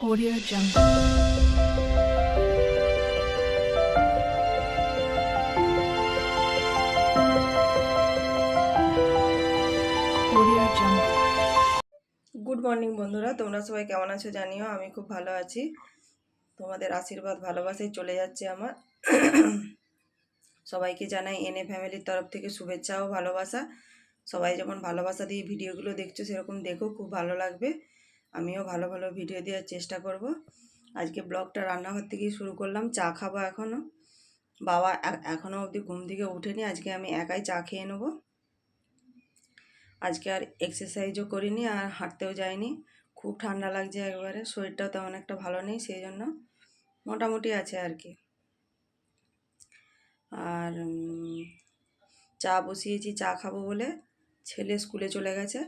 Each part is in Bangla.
Audio Jungle. গুড মর্নিং বন্ধুরা। তোমরা সবাই কেমন আছো জানিও? আমি খুব ভালো আছি। তোমাদের আশীর্বাদ, ভালোবাসাই চলে যাচ্ছে আমার। সবাইকে জানাই এনএ ফ্যামিলির তরফ থেকে শুভেচ্ছা ও ভালোবাসা। সবাই যেমন ভালোবাসা দিয়ে ভিডিওগুলো দেখছ, সেরকম দেখো, খুব ভালো লাগবে। আমিও ভালো ভালো ভিডিও দেওয়ার চেষ্টা করব। আজকে ব্লগটা রান্নাঘর থেকেই শুরু করলাম, চা খাব এখনও বাবা এখনও অবধি ঘুম থেকে উঠেনি, আজকে আমি একাই চা খেয়ে নেব। আজকে আর এক্সারসাইজও করিনি আর হাঁটতেও যাইনি। খুব ঠান্ডা লাগছে একবারে, শরীরটাও তেমন একটা ভালো নেই সেই জন্য মোটামুটি আছে আর কি। আর চা বসিয়েছি, চা খাব বলে ছেলে স্কুলে চলে গেছে।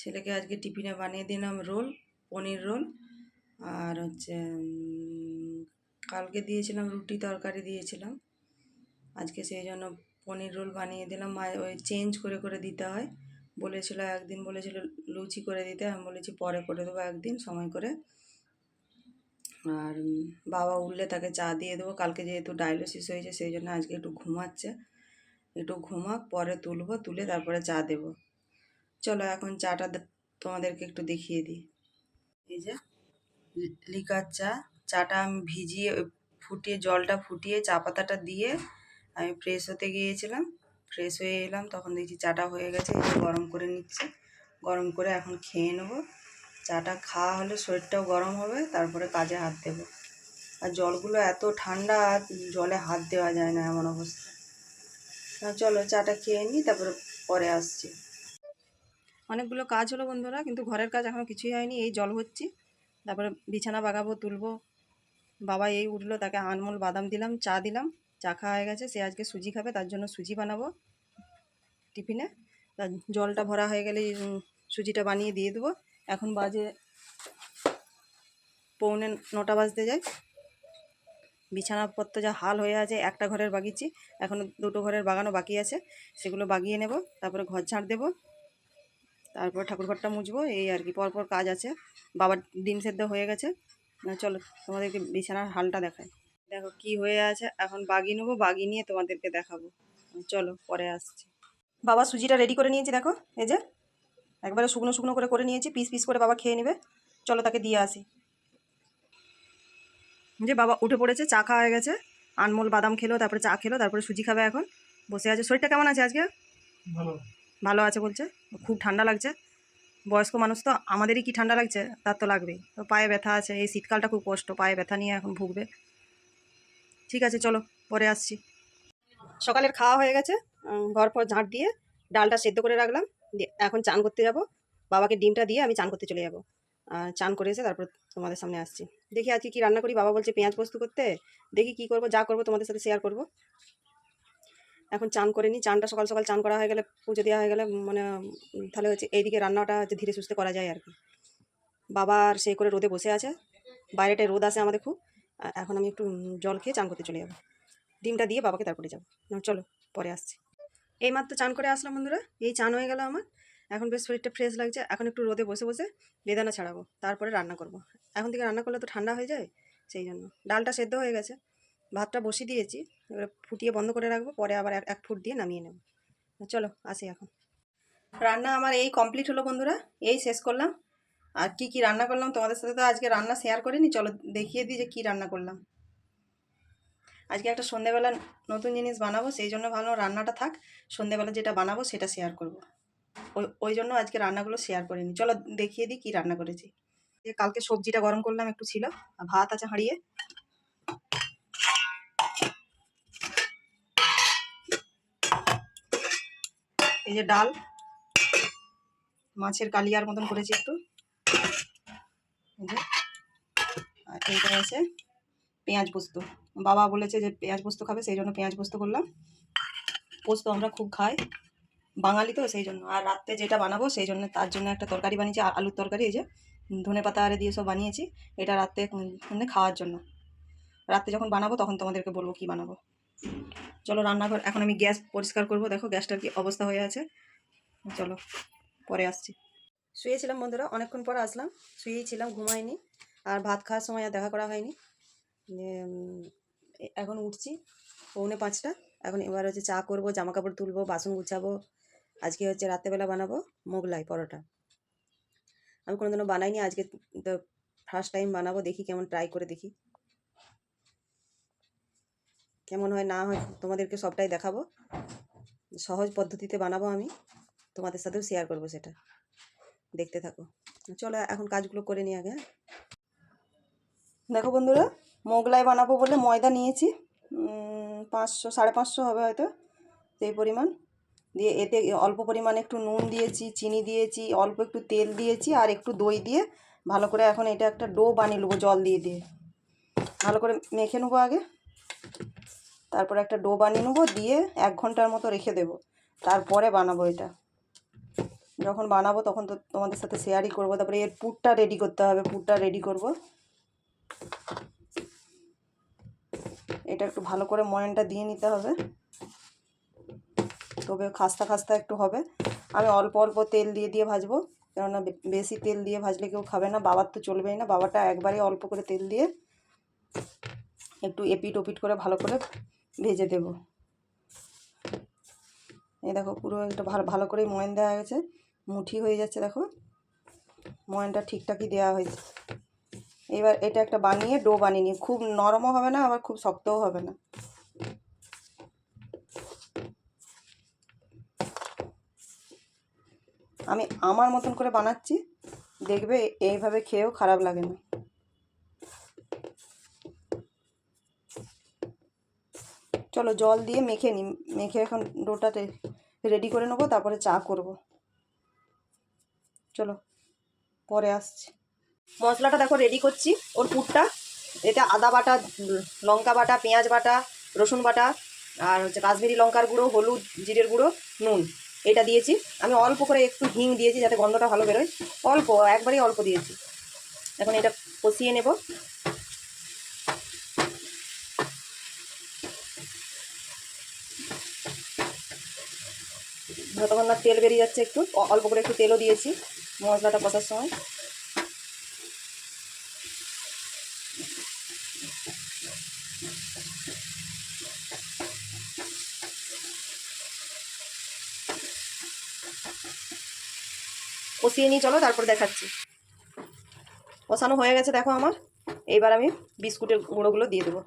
ছেলেকে আজকে টিফিনে বানিয়ে দিলাম রোল, পনির রোল আর হচ্ছে কালকে দিয়েছিলাম রুটি তরকারি দিয়েছিলাম। আজকে সেই জন্য পনির রোল বানিয়ে দিলাম। ওই চেঞ্জ করে করে দিতে হয়। বলেছিল একদিন বলেছিল লুচি করে দিতে। আমি বলেছি পরে করে দেবো একদিন সময় করে। আর বাবা উঠলে তাকে চা দিয়ে দেবো। কালকে যেহেতু ডায়ালিসিস হয়েছে সেই জন্য আজকে একটু ঘুমাচ্ছে। একটু ঘুমাক, পরে তুলবো, তুলে তারপরে চা দেবো। চলো এখন চাটা তোমাদেরকে একটু দেখিয়ে দিই। এই যে, লিকার চা। চাটা আমি ভিজিয়ে ফুটিয়ে, জলটা ফুটিয়ে, চা পাতাটা দিয়ে আমি ফ্রেশ হতে গিয়েছিলাম। ফ্রেশ হয়ে এলাম, তখন দেখছি চাটা হয়ে গেছে গরম করে নিচ্ছে। গরম করে এখন খেয়ে নেব। চাটা খাওয়া হলে শরীরটাও গরম হবে, তারপরে কাজে হাত দেবো। আর জলগুলো এত ঠান্ডা, জলে হাত দেওয়া যায় না এমন অবস্থা। চলো চাটা খেয়ে নিই, তারপরে পরে আসছি। অনেকগুলো কাজ হলো বন্ধুরা, কিন্তু ঘরের কাজ এখনও কিছুই হয়নি, এই জল হচ্ছি। তারপরে বিছানা বাগাবো, তুলবো। বাবা এই উঠল, তাকে আনমোল বাদাম দিলাম, চা দিলাম, চা খাওয়া হয়ে গেছে, সে আজকে সুজি খাবে, তার জন্য সুজি বানাবো টিফিনে। তা জলটা ভরা হয়ে গেলে সুজিটা বানিয়ে দিয়ে দেবো। এখন বাজে পৌনে নটা বাজতে যায়। বিছানাপত্র যা হাল হয়ে আছে, একটা ঘরের বাগিয়েছি এখনও দুটো ঘরের বাগানো বাকি আছে, সেগুলো বাগিয়ে নেব, তারপরে ঘর ঝাড় দেবো। তারপর ঠাকুরঘরটা মুছবো, এই আর কি। পরপর কাজ আছে। বাবার ডিম সেদ্ধ হয়ে গেছে। চলো তোমাদেরকে বিছানার হালটা দেখায় দেখো কি হয়ে আছে। এখন বাগিয়ে নেব বাগিয়ে নিয়ে তোমাদেরকে দেখাবো। চলো, পরে আসছি। বাবা সুজিটা রেডি করে নিয়েছি, দেখো। এই যে, একবারে শুকনো শুকনো করে করে নিয়েছি। পিস পিস করে বাবা খেয়ে নেবে। চলো তাকে দিয়ে আসি। যে বাবা উঠে পড়েছে, চা খাওয়া হয়ে গেছে। আনমোল বাদাম খেলো, তারপরে চা খেলো, তারপরে সুজি খাবে এখন। বসে আছে। শরীরটা কেমন আছে আজকে? ভালো। ভালো আছে বলছে, খুব ঠান্ডা লাগছে। বয়স্ক মানুষ তো, আমাদেরই কি ঠান্ডা লাগছে? তার তো লাগবেই। তো পায়ে ব্যথা আছে, এই শীতকালটা খুব কষ্ট, পায়ে ব্যথা নিয়ে এখন ভুগবে। ঠিক আছে, চলো, পরে আসছি। সকালের খাওয়া হয়ে গেছে ঘর পর ঝাঁট দিয়ে ডালটা সেদ্ধ করে রাখলাম এখন চান করতে যাব। বাবাকে ডিমটা দিয়ে আমি চান করতে চলে যাব। চান করে এসে তারপর তোমাদের সামনে আসছি। দেখি আজকে কি রান্না করি? বাবা বলছে পেঁয়াজ পোস্ত করতে। দেখি কি করব, যা করব তোমাদের সাথে শেয়ার করব। এখন চান করে নিই চানটা সকাল সকাল চান করা হয়ে গেলে, পুজো দেওয়া হয়ে গেলে মানে তাহলে হচ্ছে এইদিকে রান্নাটা হচ্ছে ধীরে সুস্থে করা যায় আর কি। বাবা আর সেই করে রোদে বসে আছে, বাইরেটায় রোদ আসে আমাদের খুব এখন আমি একটু জল খেয়ে চান করতে চলে যাব। ডিমটা দিয়ে বাবাকে তারপরে যাব চলো, পরে আসছি। এই মাত্র চান করে আসলাম বন্ধুরা, এই চান হয়ে গেল আমার। এখন বেশ শরীরটা ফ্রেশ লাগছে, এখন একটু রোদে বসে বসে বেদানা ছাড়াবো, তারপরে রান্না করব। এখন থেকে রান্না করলে তো ঠান্ডা হয়ে যায়, সেই জন্য। ডালটা সেদ্ধ হয়ে গেছে। ভাতটা বসিয়ে দিয়েছি, এবারে ফুটিয়ে বন্ধ করে রাখব, পরে আবার এক ফুট দিয়ে নামিয়ে নেব। চলো, আসি এখন। রান্না আমার এই কমপ্লিট হলো বন্ধুরা, এই শেষ করলাম। আর কি কি রান্না করলাম তোমাদের সাথে তো আজকে রান্না শেয়ার করিনি, চলো দেখিয়ে দিই যে কী রান্না করলাম। আজকে একটা সন্ধেবেলা নতুন জিনিস বানাবো, সেই জন্য ভালো রান্নাটা থাক, সন্ধেবেলা যেটা বানাবো সেটা শেয়ার করব। ওই ওই জন্য আজকে রান্নাগুলো শেয়ার করিনি। চলো দেখিয়ে দিই কী রান্না করেছি। যে কালকে সবজিটা গরম করলাম, একটু ছিল ভাত আছে হাঁড়িয়ে। এই যে ডাল। মাছের কালিয়ার মতন করেছি একটু। আর এইটা আছে পেঁয়াজ পোস্ত। বাবা বলেছে যে পেঁয়াজ পোস্ত খাবে, সেই জন্য পেঁয়াজ পোস্ত করলাম। পোস্ত আমরা খুব খাই, বাঙালি তো সেই জন্য। আর রাত্রে যেটা বানাবো সেই জন্য তার জন্য একটা তরকারি বানিয়েছি আলুর তরকারি, এই যে ধনে পাতা আরে দিয়ে সব বানিয়েছি। এটা রাত্রে মানে খাওয়ার জন্য। রাত্রে যখন বানাবো তখন তোমাদেরকে বলব কি বানাবো। চলো রান্নাঘর, এখন আমি গ্যাস পরিষ্কার করব। দেখো গ্যাসটার কি অবস্থা হয়ে আছে। চলো, পরে আসছি। শুয়েছিলাম বন্ধুরা, অনেকক্ষণ পর আসলাম। শুয়েই ছিলাম, ঘুমাইনি। আর ভাত খাওয়ার সময় আর দেখা করা হয়নি। এখন উঠছি পৌনে পাঁচটা। এখন এবার হচ্ছে চা করব জামা কাপড় তুলবো, বাসন গুছাবো। আজকে হচ্ছে রাত্রেবেলা বানাবো মোগলাই পরোটা। আমি কোনোদিনও বানাইনি, আজকে ফার্স্ট টাইম বানাবো, দেখি কেমন ট্রাই করে দেখি। কেমন হয় না হয় তোমাদেরকে সবটাই দেখাবো। সহজ পদ্ধতিতে বানাবো আমি। তোমাদের সাথেও শেয়ার করব সেটা। দেখতে থাকো। চলো এখন কাজগুলো করে নিই আগে? দেখো বন্ধুরা, মোগলাই বানাবো বলে ময়দা নিয়েছি। পাঁচশো, সাড়ে পাঁচশো হবে হয়তো সেই পরিমাণ। দিয়ে এতে অল্প পরিমাণে একটু নুন দিয়েছি, চিনি দিয়েছি, অল্প একটু তেল দিয়েছি আর একটু দই দিয়ে ভালো করে এখন এটা একটা ডো বানিয়ে নেব জল দিয়ে দিয়ে। ভালো করে মেখে নেব আগে। তারপরে একটা ডো বানিয়ে নেব, দিয়ে এক ঘণ্টার মতো রেখে দেবো। তারপরে বানাবো এটা। যখন বানাবো তখন তো তোমাদের সাথে শেয়ারই করব। তারপরে এর পুরটা রেডি করতে হবে, পুরটা রেডি করব। এটা একটু ভালো করে ময়নটা দিয়ে নিতে হবে। তবে খাস্তা খাস্তা একটু হবে। আমি অল্প অল্প তেল দিয়ে দিয়ে ভাজবো। কেননা বেশি তেল দিয়ে ভাজলে কেউ খাবে না। বাবার তো চলবেই না। বাবাটা একবারে অল্প করে তেল দিয়ে একটু এপিট ওপিট করে ভালো করে ভেজে দেব। এই দেখো পুরো একটা ভালো ভালো করেই ময়ন দেওয়া গেছে। মুঠি হয়ে যাচ্ছে দেখো। ময়নটা ঠিকঠাকই দেওয়া হয়েছে। এবার এটা একটা বানিয়ে ডো বানিয়ে নিই খুব নরমও হবে না, আবার খুব শক্তও হবে না। আমি আমার মতন করে বানাচ্ছি। দেখবে এইভাবে খেয়েও খারাপ লাগে না। চলো জল দিয়ে মেখে নিই। মেখে এখন ডোটা রেডি করে নেব, তারপরে চা করব। চলো, পরে আসছি। মশলাটা দেখো রেডি করছি, ওর পুরটা। এটা আদা বাটা, লঙ্কা বাটা, পেঁয়াজ বাটা, রসুন বাটা, আর হচ্ছে কাশ্মীরি লঙ্কার গুঁড়ো, হলুদ, জিরের গুঁড়ো, নুন। এটা দিয়েছি। আমি অল্প করে একটু হিং দিয়েছি যাতে গন্ধটা ভালো বেরোয়। অল্প, একবারেই অল্প দিয়েছি। এখন এটা কষিয়ে নেব। যতক্ষণ না তেল বেরিয়ে যাচ্ছে একটু অল্প করে একটু তেলও দিয়েছি মশলাটা কষার সময়। কষিয়ে নিয়ে চলো, তারপর দেখাচ্ছি। কষানো হয়ে গেছে, দেখো আমার। এইবার আমি বিস্কুটের গুঁড়োগুলো দিয়ে দেবো।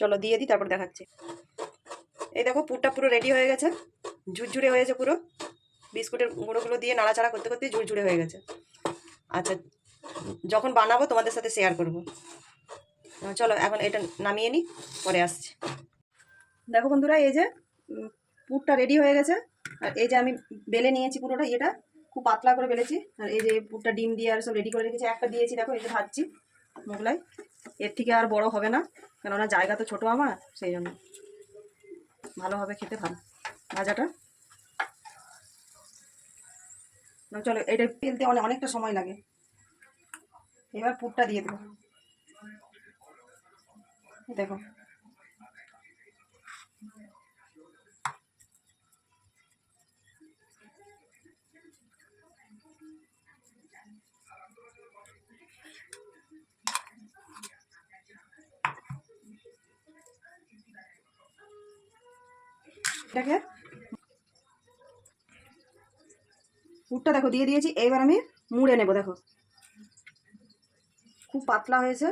চলো, দিয়ে দিই, তারপর দেখাচ্ছি। এই দেখো পুরটা পুরো রেডি হয়ে গেছে। ঝুরঝুরে হয়েছে পুরো। বিস্কুটের গুঁড়োগুলো দিয়ে নাড়াচাড়া করতে করতে ঝুরঝুরে হয়ে গেছে। আচ্ছা যখন বানাবো তোমাদের সাথে শেয়ার করব। চলো এখন এটা নামিয়ে নিই পরে আসছি। দেখো বন্ধুরা, এই যে পুরটা রেডি হয়ে গেছে। আর এই যে আমি বেলে নিয়েছি পুরোটা, এটা খুব পাতলা করে বেলেছি। আর এই যে পুরটা ডিম দিয়ে আর সব রেডি করে রেখেছি, একটা দিয়েছি, দেখো, এই যে ভাজছি। মোগলাই। এর থেকে আর বড় হবে না, কেননা জায়গা তো ছোট আমার, সেই জন্য। ভালোভাবে খেতে ভালো ভাজাটা। চলো, এটা ফেলতে অনেক অনেকটা সময় লাগে। এবার পুরটা দিয়ে দেবো। দেখো। এটাকে পুরটা দেখো, দিয়ে দিয়েছি। এইবার আমি মুড়ে নেব, দেখো। খুব পাতলা হয়েছে।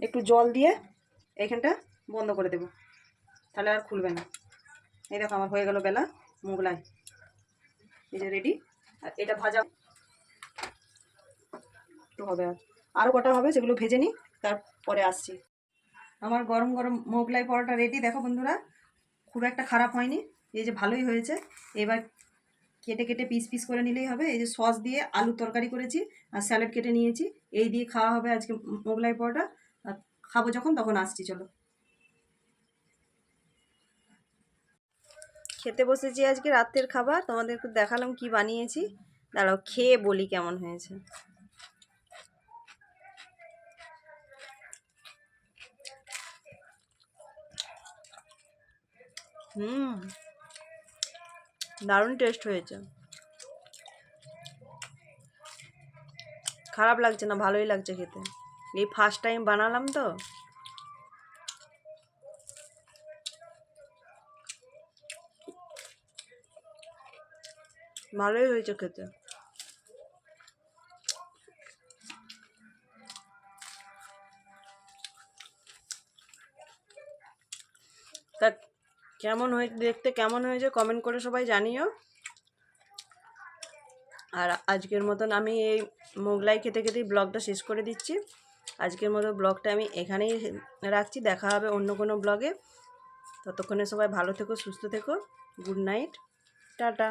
একটু জল দিয়ে এইখানটা বন্ধ করে দেব। তাহলে আর খুলবে না। এই দেখো আমার হয়ে গেল বেলা, মোগলাই। এই যে রেডি আর এটা ভাজা। একটু হবে আর। আরও কটা হবে সেগুলো ভেজে নিই, তারপরে আসছি। আমার গরম গরম মোগলাই পরোটা রেডি দেখো বন্ধুরা, খুব একটা খারাপ হয়নি। এই যে ভালোই হয়েছে। এবার কেটে কেটে পিস পিস করে নিলেই হবে। এই যে সস দিয়ে আলু তরকারি করেছি, আর স্যালাড কেটে নিয়েছি। এই দিয়ে খাওয়া হবে আজকে মোগলাই পরোটা। খাব যখন, তখন আসছি, চলো। খেতে বসেছি আজকে রাতের খাবার, তোমাদেরকে দেখালাম কি বানিয়েছি। দাঁড়াও, খেয়ে বলি কেমন হয়েছে। হুম, দারুণ টেস্ট হয়েছে। খারাপ লাগছে না, ভালোই লাগছে খেতে। এই ফার্স্ট টাইম বানালাম তো। ভালোই হয়েছে খেতে তা কেমন হয়ে, দেখতে কেমন হয়েছে কমেন্ট করে সবাই জানিও। আর আজকের মতন আমি এই মোগলাই খেতে খেতেই ব্লগটা শেষ করে দিচ্ছি। আজকের মতো ব্লগটা আমি এখানেই রাখছি, দেখা হবে অন্য কোনো ব্লগে। ততক্ষণে সবাই ভালো থেকো, সুস্থ থেকো গুড নাইট টাটা।